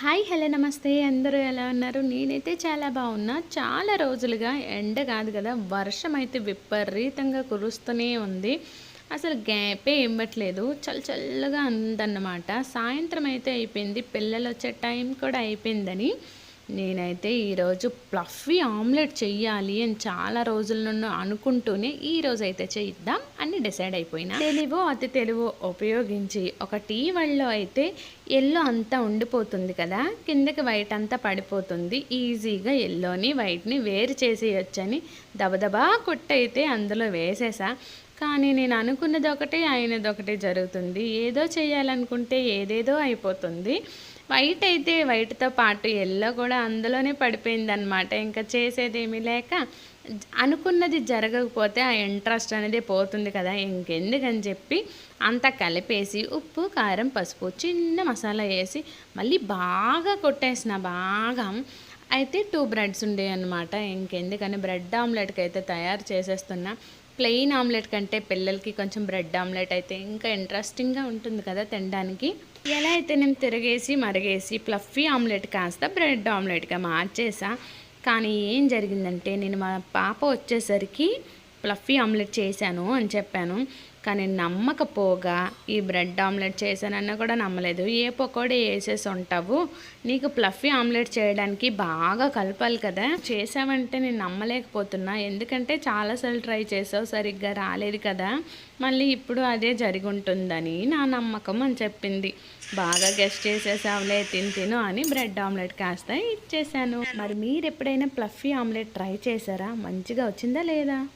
Hi hello నమస్తే. అందరూ ఎలా ఉన్నారు? నేనైతే చాలా బాగున్నా. చాలా రోజులుగా ఎండ కాదు కదా. వర్షం అయితే విపరీతంగా కురుస్తూనే ఉంది. అసలు గ్యాపే ఇవ్వట్లేదు. చల్ల చల్లగా ఉందన్నమాట. సాయంత్రం అయితే అయిపోయింది. పిల్లలు వచ్చే టైం కూడా అయిపోయిందని. నేనైతే ఈరోజు ప్లఫీ ఆమ్లెట్ చెయ్యాలి అని చాలా రోజుల నుండి అనుకుంటూనే ఈ రోజు అయితే చేద్దాం అని డిసైడ్ అయిపోయినా. తెలివో అతి తెలివో ఉపయోగించి ఒక టీ వళ్ళలో అయితే ఎల్లో అంతా ఉండిపోతుంది కదా కిందకి వైట్ అంతా పడిపోతుంది. ఈజీగా ఎల్లోని వైట్ని వేరు చేసేయొచ్చని దబదబా కొట్టయితే అందులో వేసేసా. కానీ నేను అనుకున్నది ఒకటే అయినది ఒకటే జరుగుతుంది. ఏదో చేయాలనుకుంటే ఏదేదో అయిపోతుంది. వైట్ అయితే వైట్తో పాటు ఎల్లో కూడా అందులోనే పడిపోయింది అనమాట ఇంకా చేసేదేమీ లేక అనుకున్నది జరగకపోతే ఆ ఇంట్రెస్ట్ అనేది పోతుంది కదా. ఇంకెందుకని చెప్పి అంతా కలిపేసి ఉప్పు కారం పసుపు చిన్న మసాలా వేసి మళ్ళీ బాగా కొట్టేసిన బాగా అయితే టూ బ్రెడ్స్ ఉండే అనమాట ఇంకెందుకని బ్రెడ్ ఆమ్లెట్కి అయితే తయారు చేసేస్తున్నా. ప్లెయిన్ ఆమ్లెట్ కంటే పిల్లలకి కొంచెం బ్రెడ్ ఆమ్లెట్ అయితే ఇంకా ఇంట్రెస్టింగ్గా ఉంటుంది కదా తినడానికి. ఎలా అయితే నేను తిరగేసి మరగేసి ప్లఫీ ఆమ్లెట్ కాస్త బ్రెడ్ ఆమ్లెట్గా మార్చేసా. కానీ ఏం జరిగిందంటే నేను మా పాప వచ్చేసరికి ప్లఫీ ఆమ్లెట్ చేశాను అని చెప్పాను. కానీ నమ్మకపోగా ఈ బ్రెడ్ ఆమ్లెట్ చేశానన్నా కూడా నమ్మలేదు. ఏ పకోడీ వేసేసి ఉంటావు? నీకు ప్లఫీ ఆమ్లెట్ చేయడానికి బాగా కలపాలి కదా. చేసావంటే నేను నమ్మలేకపోతున్నా. ఎందుకంటే చాలాసార్లు ట్రై చేసావు సరిగ్గా రాలేదు కదా. మళ్ళీ ఇప్పుడు అదే జరిగి ఉంటుందని నా నమ్మకం అని చెప్పింది. బాగా గెస్ట్ చేసేసావులే తిని తిను అని బ్రెడ్ ఆమ్లెట్ కాస్త ఇచ్చేసాను మరి మీరు ఎప్పుడైనా ప్లఫీ ఆమ్లెట్ ట్రై చేశారా? మంచిగా వచ్చిందా లేదా?